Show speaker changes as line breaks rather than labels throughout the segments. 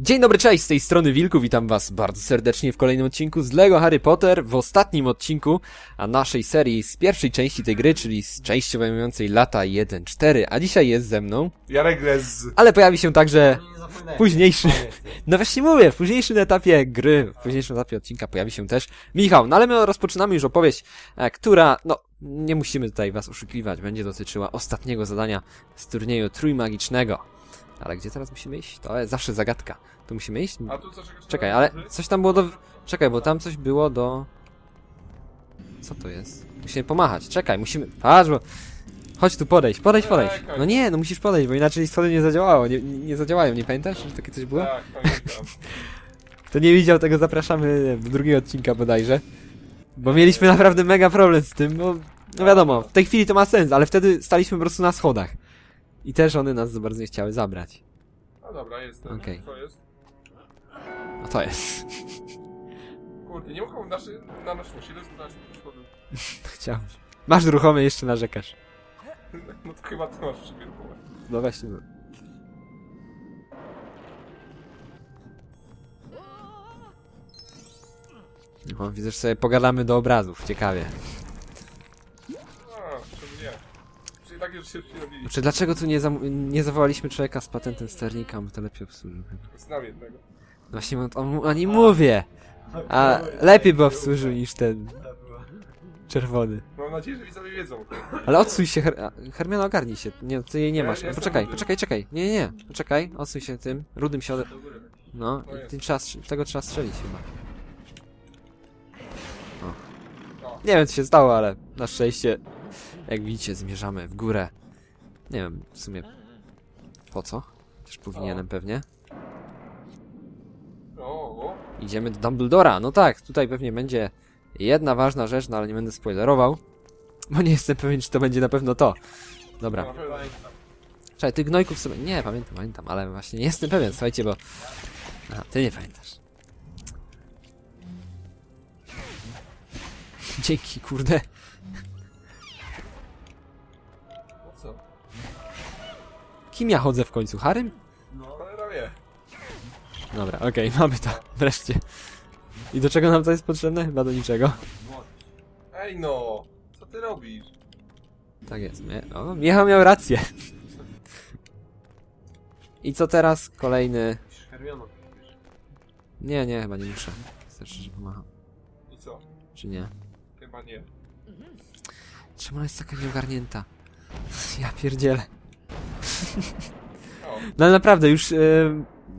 Dzień dobry, cześć, z tej strony Wilku, witam was bardzo serdecznie w kolejnym odcinku z LEGO Harry Potter, w ostatnim odcinku a naszej serii z pierwszej części tej gry, czyli z części obejmującej lata 1-4, a dzisiaj jest ze mną,
Jarek Rez.
ale pojawi się także
Nie zapomnę.
późniejszy, no właśnie mówię, w późniejszym etapie gry, w późniejszym etapie odcinka pojawi się też Michał, no ale my rozpoczynamy już opowieść, e, która, no, nie musimy tutaj was oszukiwać, będzie dotyczyła ostatniego zadania z turnieju trójmagicznego. Ale gdzie teraz musimy iść? To jest zawsze zagadka. Tu musimy iść?
A tu co czegoś
Czekaj, ale coś tam było do... Czekaj, bo tam coś było do... Co to jest? Musimy pomachać, czekaj, musimy... Patrz, bo... Chodź tu, podejść, podejść, podejść. No nie, no musisz podejść, bo inaczej schody nie zadziałało, nie, nie nie zadziałają, nie pamiętasz, że takie coś było?
Tak, pamiętam.
Kto nie widział tego, zapraszamy do drugiego odcinka bodajże. Bo mieliśmy naprawdę mega problem z tym, bo... No wiadomo, w tej chwili to ma sens, ale wtedy staliśmy po prostu na schodach. I też one nas za bardzo nie chciały zabrać.
No dobra, jestem.
Okej.
Co jest?
A to jest...
Kurde, nie mogą naszy, na nasz musi rozgrać szkody.
Chciałem. Masz ruchome, jeszcze narzekasz.
No to chyba ty masz przykierunkowe.
No właśnie. no. No, widzę, że sobie pogadamy do obrazów, ciekawie.
Takie rzeczy się.
Znaczy, dlaczego tu nie, zam- nie zawołaliśmy człowieka z patentem sternika, bo to lepiej obsłużył.
Znam jednego.
Właśnie o, o, o nim mówię, a lepiej by obsłużył niż ten czerwony.
Mam nadzieję, że widzowie wiedzą.
Ale odsuń się, Her a, Hermiona ogarnij się, nie, ty jej nie
Ja
masz.
jestem
Poczekaj, poczekaj, czekaj, nie, nie, nie, poczekaj, odsuń się tym, rudym się ode... No,
No
i tym trzeba, strz- tego trzeba strzelić chyba.
O.
Nie wiem co się stało, ale na szczęście, jak widzicie, zmierzamy w górę. Nie wiem, w sumie po co? Też powinienem pewnie. Idziemy do Dumbledora. No tak, tutaj pewnie będzie jedna ważna rzecz, no ale nie będę spoilerował. Bo nie jestem pewien, czy to będzie na pewno to. Dobra. Czekaj, tych gnojków sobie... Nie, pamiętam, pamiętam, ale właśnie nie jestem pewien, słuchajcie, bo... Aha, ty nie pamiętasz. Dzięki, kurde. Kim ja chodzę w końcu? Harym?
Cholera wie.
Dobra, okej, mamy to. Wreszcie. I do czego nam to jest potrzebne? Chyba do niczego.
Ej no! Co ty robisz?
Tak jest. Mie o, Michał miał rację. I co teraz? Kolejny...
Hermiono.
Nie, nie, chyba nie muszę. Wystarczy, że pomacham.
I co?
Czy nie?
Chyba nie.
Czemu ona jest taka nieogarnięta? Ja pierdzielę. No ale naprawdę, już e,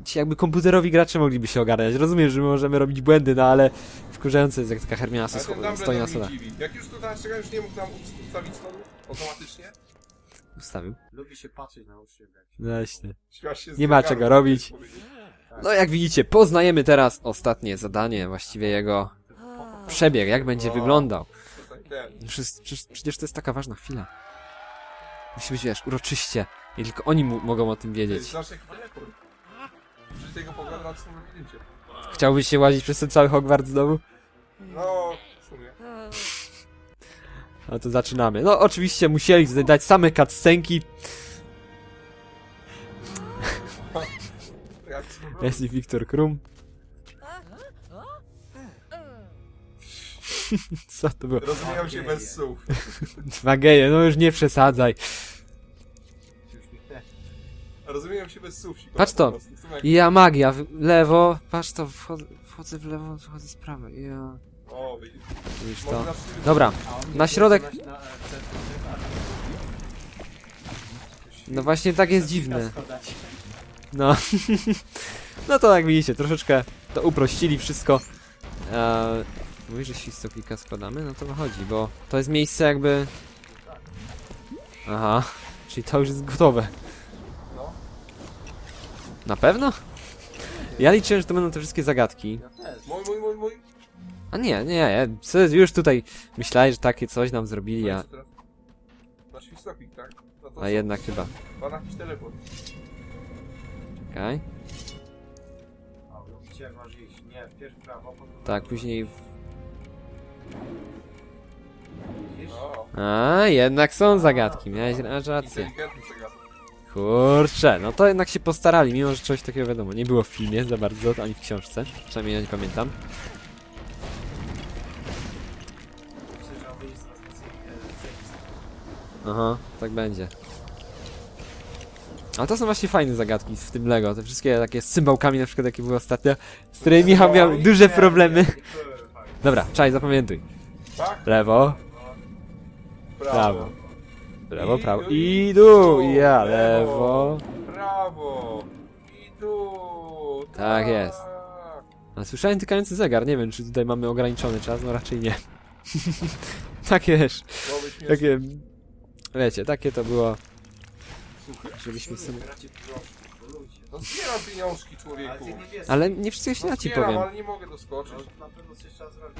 ci jakby komputerowi gracze mogliby się ogarniać. Rozumiem, że my możemy robić błędy, no ale wkurzające jest jak taka Hermiona
ale
se
ten
scho- stoi na schodach.
dziwi. Jak już tutaj czekaj, już nie mógł nam ustawić schodów automatycznie?
Ustawił.
Lubi się patrzeć na uczniów. jak się-
No właśnie.
Się z
Nie ma czego robić.
powiedzieć.
No jak widzicie, poznajemy teraz ostatnie zadanie, właściwie jego przebieg, jak będzie wyglądał.
To ten.
Przecież, przecież, przecież to jest taka ważna chwila. Musi być, wiesz, uroczyście. I tylko oni mu, mogą o tym
Ty
wiedzieć.
znasz jaki teleport? Przy tego pogląda co na.
Chciałbyś się łazić przez ten cały Hogwarts znowu?
No, w sumie.
No to zaczynamy. No oczywiście musieli dać same cutscenki.
Jak to było?
Jest i Wiktor Krum. Co to było?
Rozumieją się bez słów.
Dwa geje, no już nie przesadzaj.
Rozumieją się bez słów.
Patrz to.
po prostu.
Ja magia, w lewo, patrz to, wchodzę, wchodzę w lewo, wchodzę z prawej. Ja...
O, widzisz.
To? Dobra,
A on
Na środek-
na- e,
no właśnie tak jest dziwne.
składać.
No. no to jak widzicie, troszeczkę to uprościli wszystko. Eee, mówisz, że świstoklika składamy? No to wychodzi, bo to jest miejsce jakby... Aha, czyli to już jest gotowe.
No.
Na pewno? Ja liczyłem, że to będą te wszystkie zagadki.
Ja też.
Mój, mój, mój, mój.
A nie, nie, ja już tutaj myślałem, że takie coś nam zrobili,
No
a?
Na świstoklik, tak? No to
a
co?
jednak chyba.
Ma na jakiś teleport.
Okej.
A, no, Gdzie masz iść? Nie, wpierw prawo, potem
Tak, później... w- A, jednak są zagadki, miałeś rację.
Inteligentny.
Kurczę, no to jednak się postarali, mimo że czegoś takiego wiadomo, nie było w filmie za bardzo, ani w książce. Przynajmniej ja nie pamiętam. Aha, tak będzie. Ale to są właśnie fajne zagadki w tym Lego. Te wszystkie takie z cymbałkami na przykład jakie były ostatnio, z którymi Michał miał duże problemy. Dobra, czaj, zapamiętuj.
Tak?
Lewo, prawo. Lewo,
I
prawo.
dół,
I dół, ja,
lewo. Prawo. I dół.
Tak jest. A słyszałem tykający zegar, nie wiem czy tutaj mamy ograniczony czas, no raczej nie. takie wiesz,
śmieszne.
takie... Wiecie, takie to było,
Słuchaj.
żebyśmy sobie...
Gracie to.
No zbieram pieniążki,
Ale
człowieku.
Ale nie wszystkiego się
No
da ci
zbieram,
powiem.
ale nie mogę doskoczyć.
No, na pewno coś trzeba zrobić.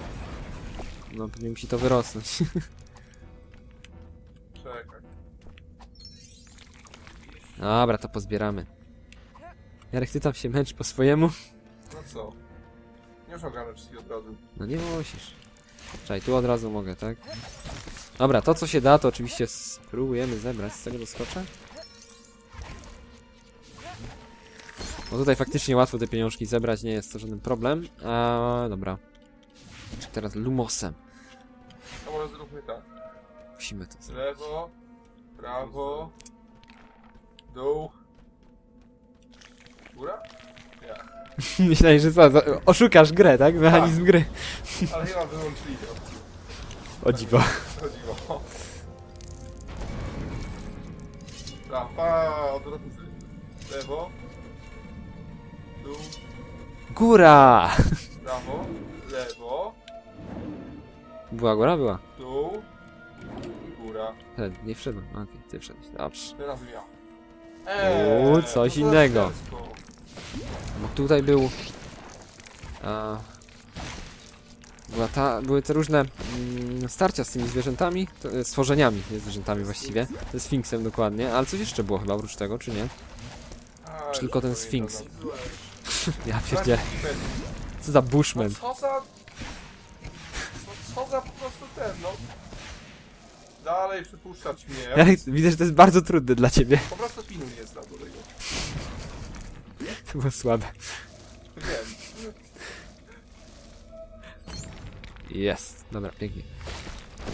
No pewnie musi to wyrosnąć.
Czekaj.
Dobra, to pozbieramy. Jarek, ty tam się męcz po swojemu?
No co? Nie ogarnąć wszystkich od razu.
No nie musisz. Czekaj, tu od razu mogę, tak? Dobra, to co się da, to oczywiście spróbujemy zebrać. Z tego doskoczę? Bo tutaj faktycznie łatwo te pieniążki zebrać, nie jest to żaden problem. A dobra. Teraz lumosem?
To może zróbmy tak.
Musimy to zrobić.
Lewo, prawo, dół, góra? Ja.
Myślałem, że co, za- oszukasz grę, tak? Mechanizm gry.
Ale chyba wyłączyli to.
O dziwo.
Chodziło. Prawa, odwrotny sobie. Lewo, dół,
Góra!
prawo, lewo,
Była góra? Była.
dół i góra.
Nie wszedłem. Okej, ty wszedłeś. Dobrze.
Teraz ja.
Uuu, coś
to
innego. Bo tutaj był. A, była ta, były te różne mm, starcia z tymi zwierzętami, to, e, stworzeniami, nie zwierzętami właściwie. Ze Sfinksem dokładnie, ale coś jeszcze było chyba oprócz tego, czy nie?
A,
Czy tylko ten Sfinks? Ja pierdzie. Co za
No
Bushman.
co za... Co, co za po prostu ten, no... Dalej przypuszczać mnie.
Ja widzę, że to jest bardzo trudne dla ciebie.
Po prostu pinu nie znam do tego.
To było słabe.
Wiem.
Jest. Dobra, pięknie.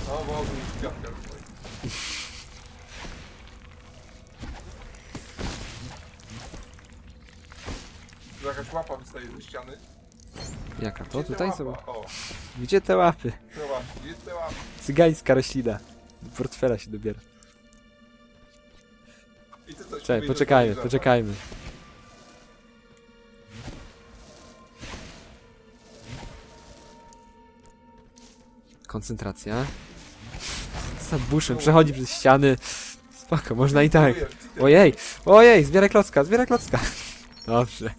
No mi kwiatka Tu Jakaś łapa wystaje ze ściany.
Jaka to?
Gdzie
Tutaj
ta
są.
łapa? O,
Gdzie te łapy?
gdzie te łapy?
Cygańska roślina. Do portfela się dobiera.
I ty coś
Czekaj, poczekajmy,
że-
poczekajmy. Koncentracja. Za buszem, przechodzi przez ściany. Spoko, można i tak.
Dziękuję,
Ojej, ojej, zbieraj klocka, zbieraj klocka. Dobrze.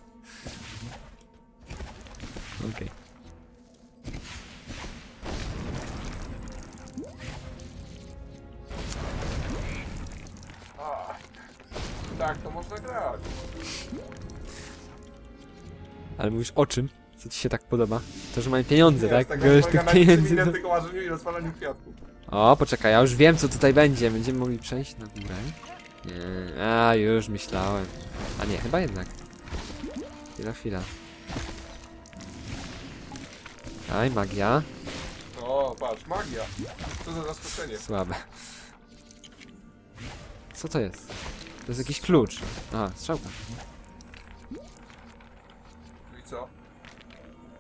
O czym? Co ci się tak podoba? To, że mamy pieniądze, tak?
tak
Gość tych
na
pieniędzy. to-
tylko łażeniu i rozwalaniu kwiatków.
O, poczekaj, ja już wiem co tutaj będzie. Będziemy mogli przejść na górę. Nie, a już myślałem. A nie, chyba jednak. Chwila, chwila. Aj, magia.
O, patrz, magia. Co za zaskoczenie.
Słabe. Co to jest? To jest jakiś klucz. Aha, strzałka.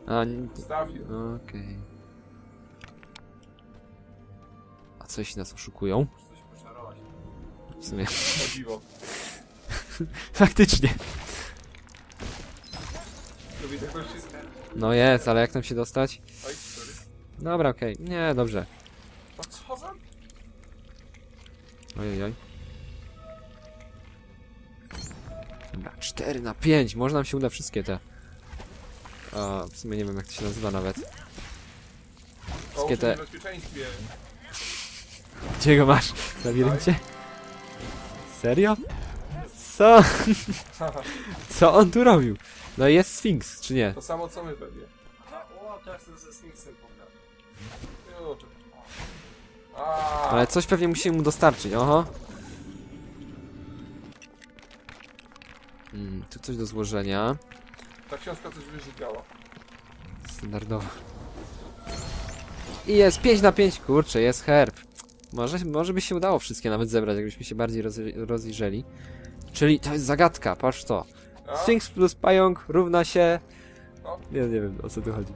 A, n-
Staw je.
okej. A coś nas oszukują?
Muszę coś poszarować.
W sumie.
O dziwo.
Faktycznie.
To widzę gości...
No jest, ale jak tam się dostać?
Oj, sorry.
Dobra, okej. Nie, dobrze.
No co za...
Ojej, oj. Dobra, 4 na 5. Może nam się uda wszystkie te. A, w sumie nie wiem jak to się nazywa nawet. Wszystkie te.
bezpieczeństwie.
Gdzie go masz? W labiryncie? Serio? Co? Co on tu robił? No jest Sphinx, czy nie?
to samo co my pewnie.
Aha, o, teraz chcę ze Sphinxem pograć.
Jo, czy- A,
Ale coś pewnie musimy mu dostarczyć, oho. Mm, tu coś do złożenia.
Ta książka coś wyżygała.
Standardowo. I jest 5 na 5, kurczę, jest herb. Może, może by się udało wszystkie nawet zebrać, jakbyśmy się bardziej roz, rozejrzeli. Czyli to jest zagadka, patrz to.
A?
Sphinx plus pająk równa się...
No.
Nie, nie wiem o co tu chodzi.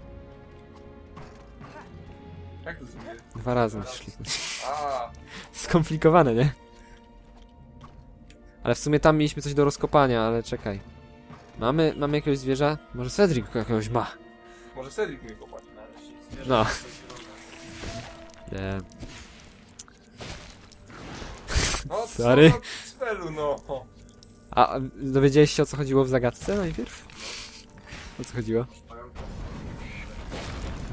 Jak to zrobię?
Dwa razy musisz kliknąć.
A,
Skomplikowane, nie? Ale w sumie tam mieliśmy coś do rozkopania, ale czekaj. Mamy, mamy jakiegoś zwierza? Może Cedric jakiegoś ma.
może Cedric mnie kopać.
Nareszcie
No.
równe.
Nie.
No
Sorry.
co za cwelu, no.
A a dowiedziałeś się o co chodziło w zagadce najpierw? O co chodziło?
Pająka.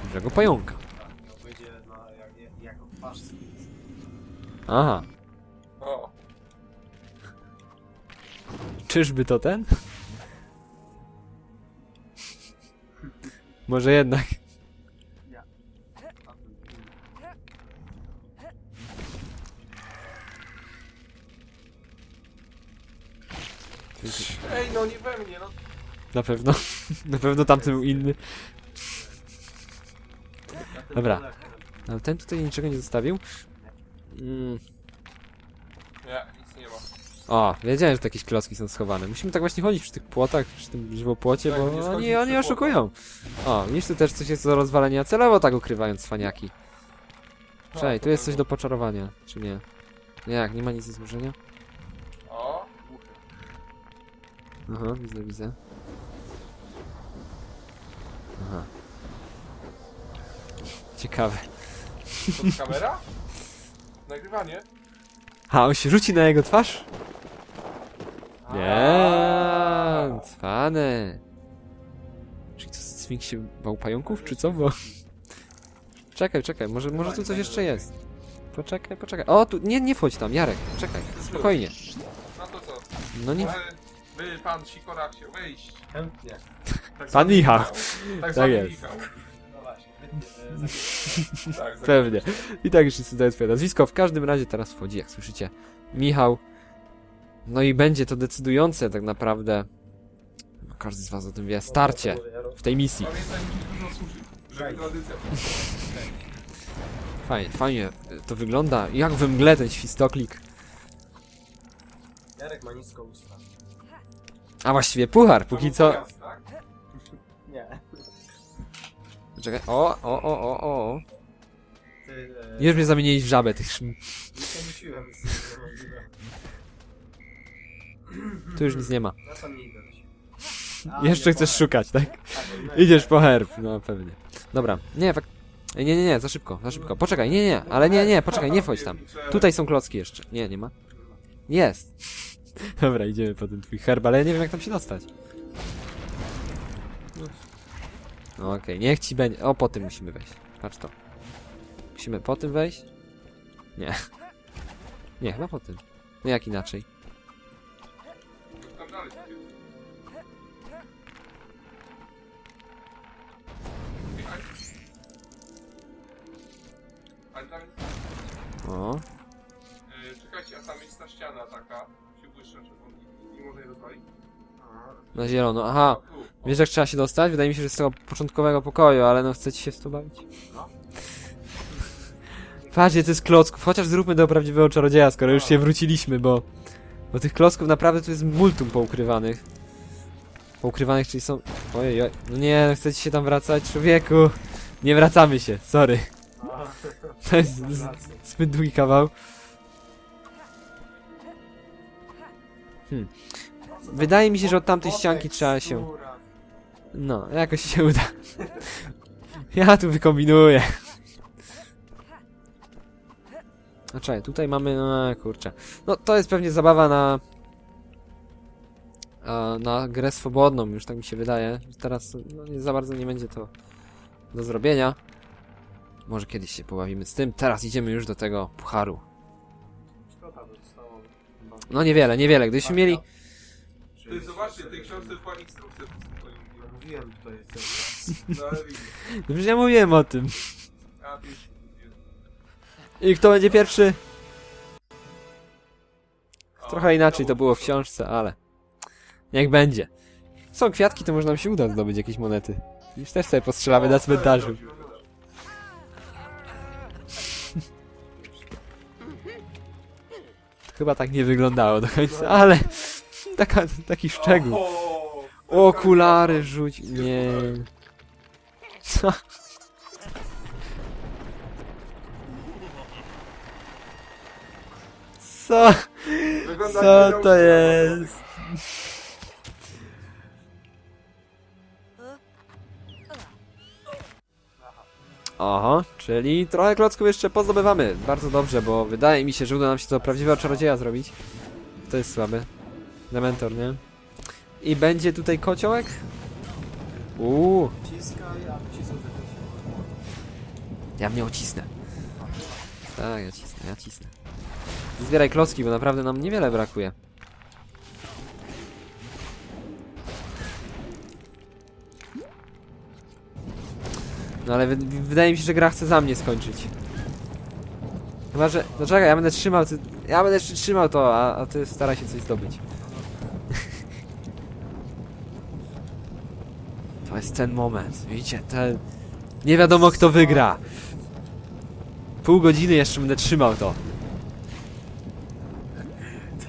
Dużego pająka.
Tak, miał będzie na, jak, jak, jako twarz Sfinks.
Aha.
O,
Czyżby to ten? Może jednak.
Ej, no nie we mnie, no.
Na pewno. Na pewno tamten był inny. Dobra. Ale ten tutaj niczego nie zostawił. Mm.
Nie.
O, wiedziałem, że jakieś klocki są schowane. Musimy tak właśnie chodzić przy tych płotach, przy tym żywopłocie,
Tak,
bo oni, oni oszukują. O, widzisz, tu też coś jest do rozwalenia celowo tak ukrywając cwaniaki. Czekaj, tu jest coś do poczarowania, czy nie? Nie, jak, nie ma nic do złożenia?
O,
Aha, widzę, widzę. Aha. Ciekawe.
to kamera? Nagrywanie?
A, on się rzuci na jego twarz? Nie, cwane. Czyli to Sfinks się bał pająków, czy co? Bo... Czekaj, czekaj, może, może tu coś jeszcze jest. Poczekaj, poczekaj. O, tu, nie, nie wchodź tam, Jarek, czekaj, spokojnie.
No to co?
No nie,
Może Wy, pan Sikora chciał wyjść.
Chętnie.
Tak
Pan Michał.
Tak zwany
jest.
Michał.
No właśnie, chętnie. e, zapiszę.
Tak,
pewnie. I tak już wszyscy dają swoje nazwisko. W każdym razie teraz wchodzi, jak słyszycie, Michał. No i będzie to decydujące tak naprawdę. No, Każdy z was o tym wie. Starcie w tej misji.
Pamiętaj, dużo żeby
Right.
tradycja
Fajnie, fajnie to wygląda. Jak we mgle ten świstoklik.
Jarek ma nisko usta.
A właściwie puchar, póki co.
Tak?
Nie.
Czekaj. O, o, o, o, o.
Ty, e,
Już mnie zamieniłeś w żabę, tych szm...
Nie pomyśliłem, jest to niemożliwe.
Tu już nic nie ma.
Nie idę.
Jeszcze chcesz szukać, tak? Idziesz po herb, no pewnie. Dobra, nie, fak... Nie, nie, nie, za szybko, za szybko. Poczekaj, nie, nie, ale nie, nie, poczekaj, nie wchodź tam. Tutaj są klocki jeszcze. Nie, nie ma. Jest. Dobra, idziemy po ten twój herb, ale ja nie wiem jak tam się dostać. No okej, niech ci będzie. O, po tym musimy wejść. Patrz to. Musimy po tym wejść? Nie. Nie, chyba po tym. No jak inaczej? O.
e, Czekajcie, a tam jest ta ściana taka. Się błyszczy czerwony. Nie można jej rozwalić?
Na zielono, aha.
A, tu.
Wiesz jak trzeba się dostać? Wydaje mi się, że z tego początkowego pokoju, ale no chcecie się w to bawić?
No.
Patrzcie, to jest klocków, chociaż zróbmy do prawdziwego czarodzieja, skoro już się wróciliśmy, bo... Bo tych klocków naprawdę tu jest multum poukrywanych. Poukrywanych, czyli są... Ojej, oj. no nie, no chcecie się tam wracać, człowieku! Nie wracamy się, sorry. To jest z- zbyt długi kawał. Hmm. Wydaje mi się, że od tamtej ścianki trzeba się... No, jakoś się uda. Ja tu wykombinuję. No czekaj, tutaj mamy, no kurczę. No to jest pewnie zabawa na... Na grę swobodną, już tak mi się wydaje. Teraz no, nie za bardzo nie będzie to do zrobienia. Może kiedyś się pobawimy z tym. Teraz idziemy już do tego pucharu. No niewiele, niewiele. Gdybyśmy mieli...
Ty zobaczcie, w tej książce była instrukcja. mówiłem.
To jest ten.
No ale.
Dobrze, ja mówiłem o tym.
A, ty już-
I kto będzie pierwszy? Trochę inaczej to było w książce, ale... Niech będzie. Są kwiatki, to może nam się uda zdobyć jakieś monety. Już też sobie postrzelamy na cmentarzu. Chyba tak nie wyglądało do końca, ale taka, taki szczegół. Okulary rzuć. Nie. Co? Co? Co to jest? Oho, czyli trochę klocków jeszcze pozdobywamy. Bardzo dobrze, bo wydaje mi się, że uda nam się to prawdziwego czarodzieja zrobić. To jest słabe. Dementor, nie? I będzie tutaj kociołek? Uuu, ja mnie ucisnę. Tak, ja cisnę, ja cisnę. Zbieraj klocki, bo naprawdę nam niewiele brakuje. No ale wy wydaje mi się, że gra chce za mnie skończyć. Chyba, że... No czekaj, ja będę trzymał... Ty... Ja będę trzymał to, a, a ty staraj się coś zdobyć. to jest ten moment, widzicie? Ten... Nie wiadomo kto wygra. Pół godziny jeszcze będę trzymał to.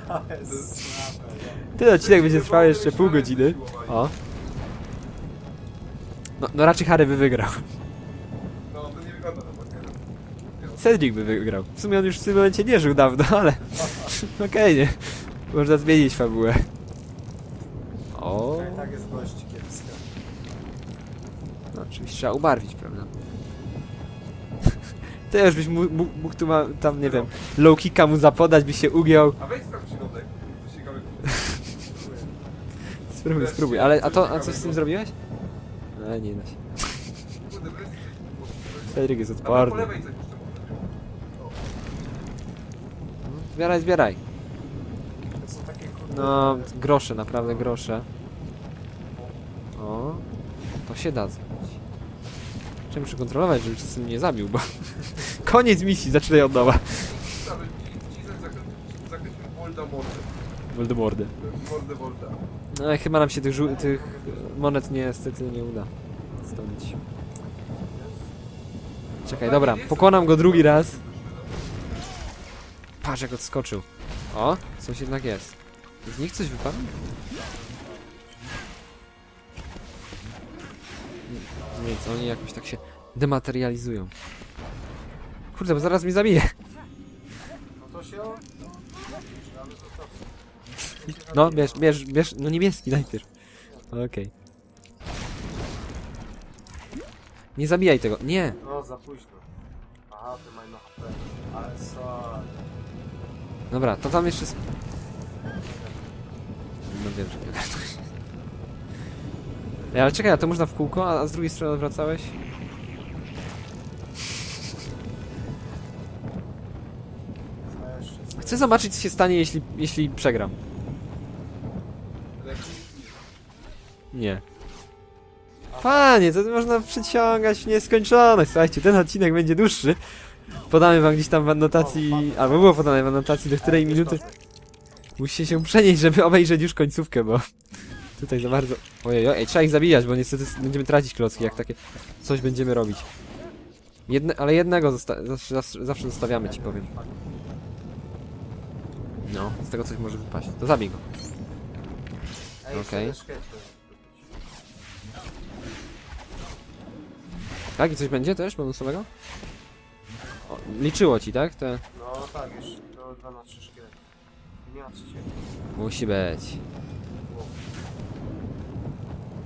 To jest.
Ten odcinek będzie trwał jeszcze pół godziny. O. No, no raczej Harry by wygrał.
No, to nie wygląda na bakera.
Cedric by wygrał. W sumie on już w tym momencie nie żył dawno, ale... Okej, nie. Można zmienić fabułę. O.
I tak jest dość kiepska.
No, oczywiście trzeba ubarwić, prawda? Już byś mógł, mógł, mógł tu ma, tam, nie wiem, low kicka mu zapodać, by się ugiął.
A wejdź tam środek. To ciekawe.
Spróbuj, spróbuj. Ale, a to, a co z tym zrobiłeś? No, nie da się.
Kurde, wreszcie coś.
Cedric jest
Dawaj po
odporny.
lewej coś
Zbieraj, zbieraj.
To są takie kurde...
No, grosze, naprawdę grosze. O, to się da zrobić. Trzeba muszę kontrolować, żeby czasem nie zabił, bo... Koniec misji, zaczynaj od nowa.
Cały.
Voldemordy.
Mordę Volda.
No, ale chyba nam się tych, żół- tych monet niestety nie uda zdobyć. Czekaj, dobra, pokonam go drugi raz. Patrz jak odskoczył. O, coś jednak jest. Z nich coś wypadło? Nic, oni jakoś tak się dematerializują. Kurde, bo zaraz mnie zabije.
No to się...
No, bierz, bierz, bierz, no niebieski najpierw. Okej. Nie zabijaj tego, nie!
No za późno. Aha, ty mają HP. Ale co?
Dobra, to tam jeszcze... No wiem, że nie ogarnąłeś. Ej, ale czekaj, a to można w kółko, a z drugiej strony
jeszcze?
Chcę zobaczyć, co się stanie, jeśli, jeśli przegram. Nie. Panie, to można przeciągać w nieskończoność. Słuchajcie, ten odcinek będzie dłuższy. Podamy wam gdzieś tam w anotacji, albo było podane w anotacji, do której minuty musicie się przenieść, żeby obejrzeć już końcówkę, bo tutaj za bardzo... Ojej, ojej, trzeba ich zabijać, bo niestety będziemy tracić klocki, jak takie coś będziemy robić. Jedne, ale jednego zosta zawsze, zawsze, zawsze zostawiamy, ci powiem. No, z tego coś może wypaść. To zabij go.
Ej,
Okej.
okay.
Tak? I coś będzie też bonusowego? O, liczyło ci, tak? Te...
No tak, już do 2 na 3 szkieletów. Nie ma trzeciego.
Musi być.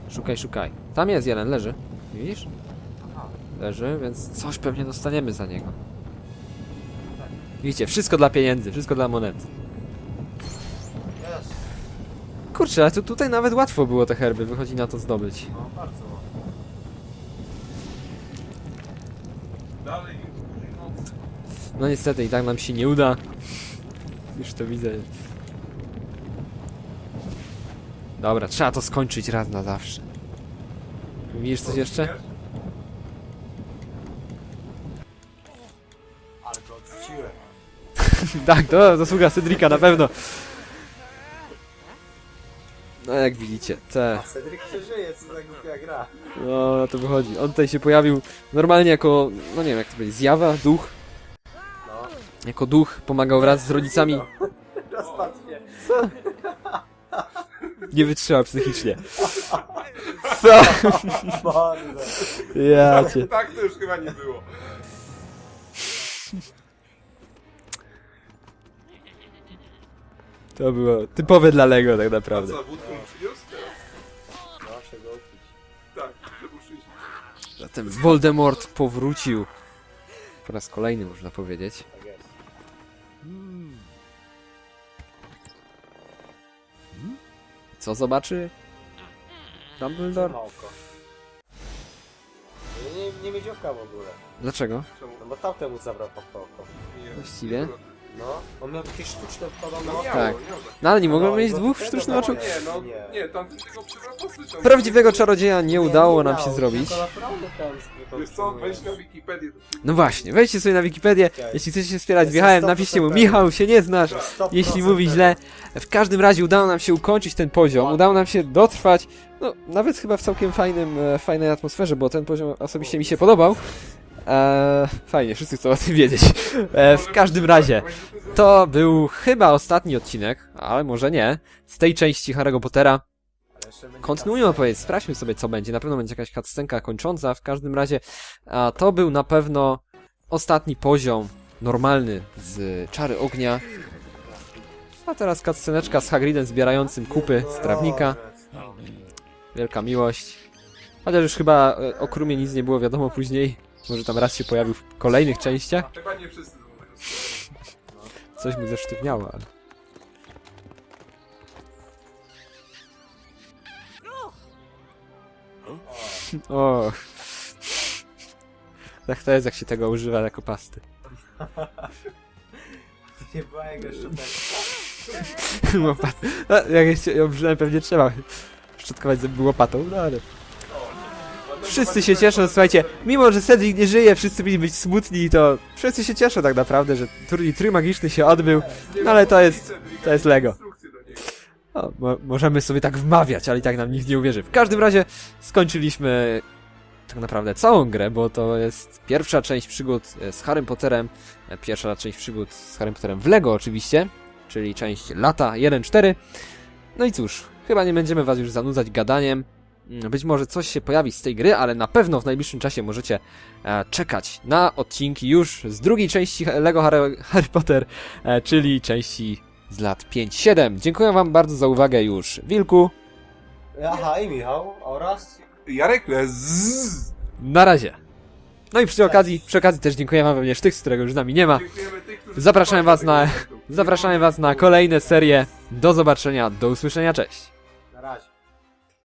Szukaj, szukaj. Tam jest jeden, leży. Widzisz?
Aha.
Leży, więc coś pewnie dostaniemy za niego. Widzicie, wszystko dla pieniędzy, wszystko dla monet.
Jest.
Kurczę, ale tu, tutaj nawet łatwo było te herby, wychodzi na to zdobyć.
No bardzo
No
niestety i tak nam się nie uda. Już to widzę. Dobra, trzeba to skończyć raz na zawsze. Widzisz coś jeszcze?
Ale go odrzuciłem.
tak, to zasługa Cedrika na pewno. No jak widzicie, te...
A Cedric przeżyje, co za głupia gra.
No, na to wychodzi. On tutaj się pojawił normalnie jako, no nie wiem jak to powiedzieć, zjawa, duch. Jako duch pomagał wraz z rodzicami.
Rozpadł się.
Nie wytrzymał psychicznie. Co? Ja cię.
Tak to już chyba nie było.
To było typowe dla Lego tak
A
naprawdę.
co, wódką przyniósł teraz?
Się go upić.
Tak,
Zatem Voldemort powrócił. Po raz kolejny można powiedzieć. Co zobaczy? Dumbledore?
Małko. Nie, nie, miedziówka w ogóle.
Dlaczego?
No bo tamtemu zabrał.
Nie.
Właściwie?
No, on miał takie sztuczne wkładane
No miało,
Tak.
miało.
No ale nie mogą
No,
mieć
no,
dwóch
to
sztucznych
tego
oczu?
Nie, no,
Nie.
nie, tam tylko przewrotowcy ciągle.
Prawdziwego czarodzieja nie udało nam się zrobić.
Wiesz co, wejdź na Wikipedię.
No właśnie, wejdźcie sobie na Wikipedię. Jeśli chcecie się wspierać
Jestem
wjechałem,
100%
napiszcie mu
pewien.
Michał, się nie znasz.
100%
Jeśli mówi źle. W każdym razie udało nam się ukończyć ten poziom, udało nam się dotrwać, no nawet chyba w całkiem fajnym, e, fajnej atmosferze, bo ten poziom osobiście mi się podobał. Eee, fajnie, wszyscy chcą o tym wiedzieć. E, w każdym razie, to był chyba ostatni odcinek, ale może nie, z tej części Harry'ego Pottera. Kontynuujmy opowiedź, sprawdźmy sobie co będzie, na pewno będzie jakaś cutscenka kończąca, w każdym razie a, to był na pewno ostatni poziom normalny z Czary Ognia. A teraz cutsceneczka z Hagridem zbierającym kupy z trawnika. Wielka miłość. Chociaż już chyba e, o Krumie nic nie było wiadomo później. Może tam raz się pojawił w kolejnych częściach.
Chyba nie wszyscy są tego.
Coś mu zesztywniało, ale... O. Tak to jest, jak się tego używa jako pasty.
Nie była jego szczoteczka.
Łopat. No, jak jeszcze ją pewnie trzeba szczotkować zęby łopatą, no ale... Wszyscy się cieszą, słuchajcie, mimo że Cedric nie żyje, wszyscy mieli być smutni, to wszyscy się cieszą tak naprawdę, że turniej trój magiczny się odbył. No ale to jest- to jest Lego. Mo możemy sobie tak wmawiać, ale i tak nam nikt nie uwierzy. W każdym razie skończyliśmy tak naprawdę całą grę, bo to jest pierwsza część przygód e, z Harrym Potterem, e, pierwsza część przygód z Harrym Potterem w Lego oczywiście, czyli część lata 1-4. No i cóż, chyba nie będziemy was już zanudzać gadaniem. Mm, Być może coś się pojawi z tej gry, ale na pewno w najbliższym czasie możecie e, czekać na odcinki już z drugiej części Lego Harry, Harry Potter, e, czyli części z lat 5-7. Dziękuję wam bardzo za uwagę już, Wilku.
Aha, i Michał oraz...
Jarek Lez.
Na razie. No i przy okazji, przy okazji też dziękuję wam również tych, z którego już z nami nie ma.
Dziękujemy tych, którzy
Zapraszamy was na-. Zapraszamy was na kolejne serie. Do zobaczenia, do usłyszenia, cześć.